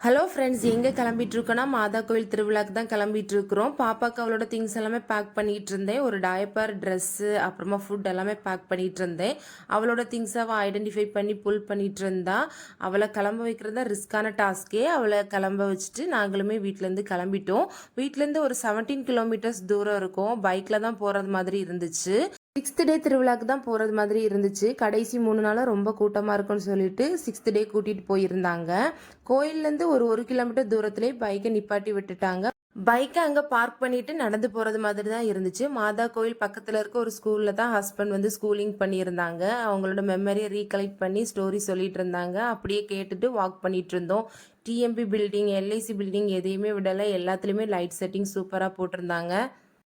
Hello friends எங்கே கிளம்பிட்டுருக்கோன்னா மாதா கோயில் திருவிழாக்கு தான் கிளம்பிட்டு இருக்கிறோம் பாப்பாக்கு அவளோட திங்ஸ் எல்லாமே பேக் பண்ணிகிட்டு இருந்தேன் ஒரு டயப்பர் ட்ரெஸ்ஸு அப்புறமா ஃபுட் எல்லாமே பேக் பண்ணிகிட்டு இருந்தேன் அவளோட திங்ஸை அவள் ஐடென்டிஃபை பண்ணி புல் பண்ணிகிட்டு இருந்தா அவளை கிளம்ப வைக்கிறது தான் ரிஸ்க்கான டாஸ்க்கே அவளை கிளம்ப வச்சுட்டு நாங்களுமே வீட்டிலேருந்து கிளம்பிட்டோம். வீட்டிலேருந்து ஒரு செவன்டீன் கிலோமீட்டர்ஸ் தூரம் இருக்கும். பைக்கில் தான் போகிறது மாதிரி இருந்துச்சு. சிக்ஸ்த் டே திருவிழாக்கு தான் போகிறது மாதிரி இருந்துச்சு. கடைசி மூணு நாளாக ரொம்ப கூட்டமாக இருக்கும்னு சொல்லிட்டு சிக்ஸ்த் டே கூட்டிகிட்டு போயிருந்தாங்க. கோயில்லேருந்து ஒரு ஒரு கிலோமீட்டர் தூரத்துலேயே பைக்கை நிப்பாட்டி விட்டுட்டாங்க. பைக்கை அங்கே பார்க் பண்ணிட்டு நடந்து போகிறது மாதிரி தான் இருந்துச்சு. மாதா கோயில் பக்கத்தில் இருக்க ஒரு ஸ்கூலில் தான் ஹஸ்பண்ட் வந்து ஸ்கூலிங் பண்ணியிருந்தாங்க. அவங்களோட மெமரியை ரீகலெக்ட் பண்ணி ஸ்டோரி சொல்லிட்டு இருந்தாங்க. அப்படியே கேட்டுட்டு வாக் பண்ணிட்டு இருந்தோம். டிஎம்பி பில்டிங் எல்ஐசி பில்டிங் எதையுமே விடலை. எல்லாத்துலேயுமே லைட் செட்டிங் சூப்பராக போட்டிருந்தாங்க.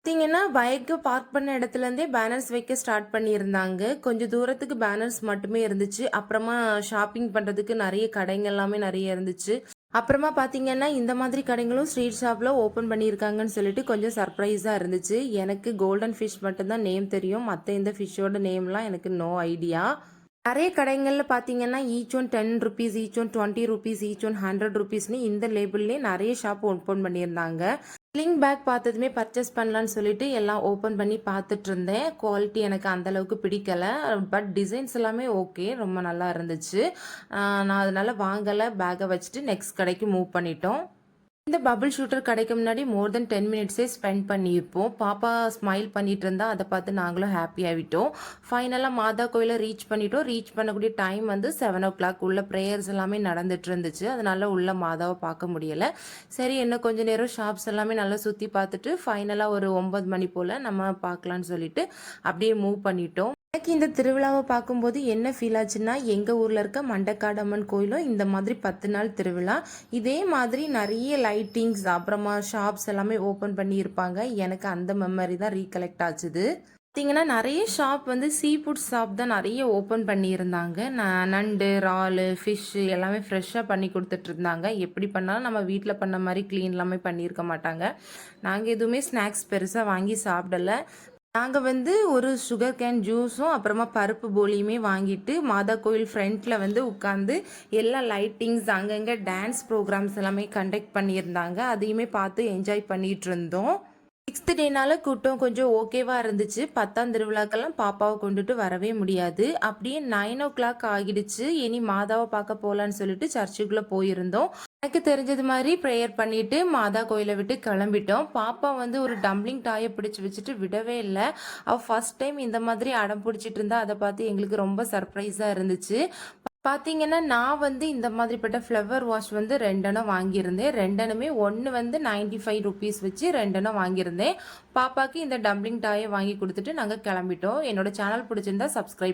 பார்த்தீங்கன்னா பைக்கு பார்க் பண்ண இடத்துலேருந்தே பேனர்ஸ் வைக்க ஸ்டார்ட் பண்ணியிருந்தாங்க. கொஞ்சம் தூரத்துக்கு பேனர்ஸ் மட்டுமே இருந்துச்சு. அப்புறமா ஷாப்பிங் பண்ணுறதுக்கு நிறைய கடைங்க எல்லாமே நிறைய இருந்துச்சு. அப்புறமா பார்த்தீங்கன்னா இந்த மாதிரி கடைங்களும் ஸ்ட்ரீட் ஷாப்பில் ஓப்பன் பண்ணியிருக்காங்கன்னு சொல்லிட்டு கொஞ்சம் சர்ப்ரைஸாக இருந்துச்சு. எனக்கு கோல்டன் ஃபிஷ் மட்டும்தான் நேம் தெரியும். மற்ற இந்த ஃபிஷ்ஷோட நேம்லாம் எனக்கு நோ ஐடியா நிறைய கடைகளில் பார்த்தீங்கன்னா each one ten rupees each one twenty rupees each one hundred ருபீஸ்னு இந்த லேபிள்லேயே நிறைய ஷாப் ஓப்பன் பண்ணியிருந்தாங்க. ஸ்லிங் பேக் பார்த்ததுமே பர்ச்சேஸ் பண்ணலான்னு சொல்லிட்டு எல்லாம் ஓப்பன் பண்ணி பார்த்துட்டு இருந்தேன் குவாலிட்டி எனக்கு அந்த அளவுக்கு பிடிக்கல. பட் டிசைன்ஸ் எல்லாமே ஓகே ரொம்ப நல்லா இருந்துச்சு. நான் அதனால வாங்கலை. பேக்கை வச்சுட்டு நெக்ஸ்ட் கடைக்கு மூவ் பண்ணிட்டோம். இந்த பபுள் ஷூட்டர் கடைக்கு முன்னாடி மோர் தென் டென் மினிட்ஸே ஸ்பெண்ட் பண்ணியிருப்போம். பாப்பா ஸ்மைல் பண்ணிட்டு இருந்தா அதை பார்த்து நாங்களும் ஹாப்பி ஆகிட்டோம் ஃபைனலாக மாதா கோயிலை ரீச் பண்ணிட்டோம். ரீச் பண்ணக்கூடிய டைம் வந்து செவன் ஓ கிளாக் உள்ள ப்ரேயர்ஸ் எல்லாமே நடந்துட்டு இருந்துச்சு. அதனால உள்ள மாதாவை பார்க்க முடியலை. சரி இன்னும் கொஞ்ச நேரம் ஷாப்ஸ் எல்லாமே நல்லா சுற்றி பார்த்துட்டு ஃபைனலாக ஒரு ஒன்பது மணி போல் நம்ம பார்க்கலான்னு சொல்லிட்டு அப்படியே மூவ் பண்ணிட்டோம். எனக்கு இந்த திருவிழாவை பார்க்கும்போது என்ன ஃபீல் ஆச்சுன்னா எங்கள் ஊரில் இருக்க மண்டக்காடம்மன் கோயிலும் இந்த மாதிரி பத்து நாள் திருவிழா. இதே மாதிரி நிறைய லைட்டிங்ஸ் அப்புறமா ஷாப்ஸ் எல்லாமே ஓப்பன் பண்ணியிருப்பாங்க எனக்கு அந்த மெமரி தான் ரீகலெக்ட் ஆச்சுது. பார்த்தீங்கன்னா நிறைய ஷாப் வந்து சீ ஃபுட் ஷாப் தான் நிறைய ஓப்பன் பண்ணியிருந்தாங்க. ந- நண்டு இறால் ஃபிஷ்ஷு எல்லாமே ஃப்ரெஷ்ஷாக பண்ணி கொடுத்துட்டு இருந்தாங்க. எப்படி பண்ணாலும் நம்ம வீட்டில் பண்ண மாதிரி க்ளீன் எல்லாமே பண்ணியிருக்க மாட்டாங்க. நாங்கள் எதுவுமே ஸ்நாக்ஸ் பெருசாக வாங்கி சாப்பிடல. நாங்கள் வந்து ஒரு சுகர் கேன் ஜூஸும் அப்புறமா பருப்பு போலியுமே வாங்கிட்டு மாதா கோயில் ஃப்ரண்ட்டில் வந்து உட்காந்து எல்லா லைட்டிங்ஸ் அங்கங்கே டான்ஸ் ப்ரோக்ராம்ஸ் எல்லாமே கண்டக்ட் பண்ணியிருந்தாங்க. அதையுமே பார்த்து என்ஜாய் பண்ணிட்டு இருந்தோம். சிக்ஸ்த் டேனால கூட்டம் கொஞ்சம் ஓகேவா இருந்துச்சு. பத்தாம் திருவிழாக்கெல்லாம் பாப்பாவை கொண்டுட்டு வரவே முடியாது. அப்படியே நைன் ஓ கிளாக் ஆகிடுச்சு. இனி மாதாவை பார்க்க போகலான்னு சொல்லிட்டு சர்ச்சுக்குள்ளே போயிருந்தோம். எனக்கு தெரிஞ்சது மாதிரி ப்ரேயர் பண்ணிட்டு மாதா கோயிலை விட்டு கிளம்பிட்டோம். பாப்பா வந்து ஒரு டம்ப்ளிங் டாயை பிடிச்சி வச்சுட்டு விடவே இல்லை. அவள் ஃபர்ஸ்ட் டைம் இந்த மாதிரி அடம் பிடிச்சிட்டு இருந்தா அதை பார்த்து எங்களுக்கு ரொம்ப சர்ப்ரைஸாக இருந்துச்சு. பார்த்தீங்கன்னா நான் வந்து இந்த மாதிரிப்பட்ட ஃப்ளவர் வாஷ் வந்து ரெண்டெண்ணம் வாங்கியிருந்தேன். ரெண்டெண்ணமே ஒன்று வந்து 95 ஃபைவ் ருபீஸ் வச்சு ரெண்டெண்ணம் வாங்கியிருந்தேன். பாப்பாக்கு இந்த டம்ளிங் டாயை வாங்கி கொடுத்துட்டு நாங்கள் கிளம்பிட்டோம். என்னோட சேனல் பிடிச்சிருந்தா சப்ஸ்கிரைப்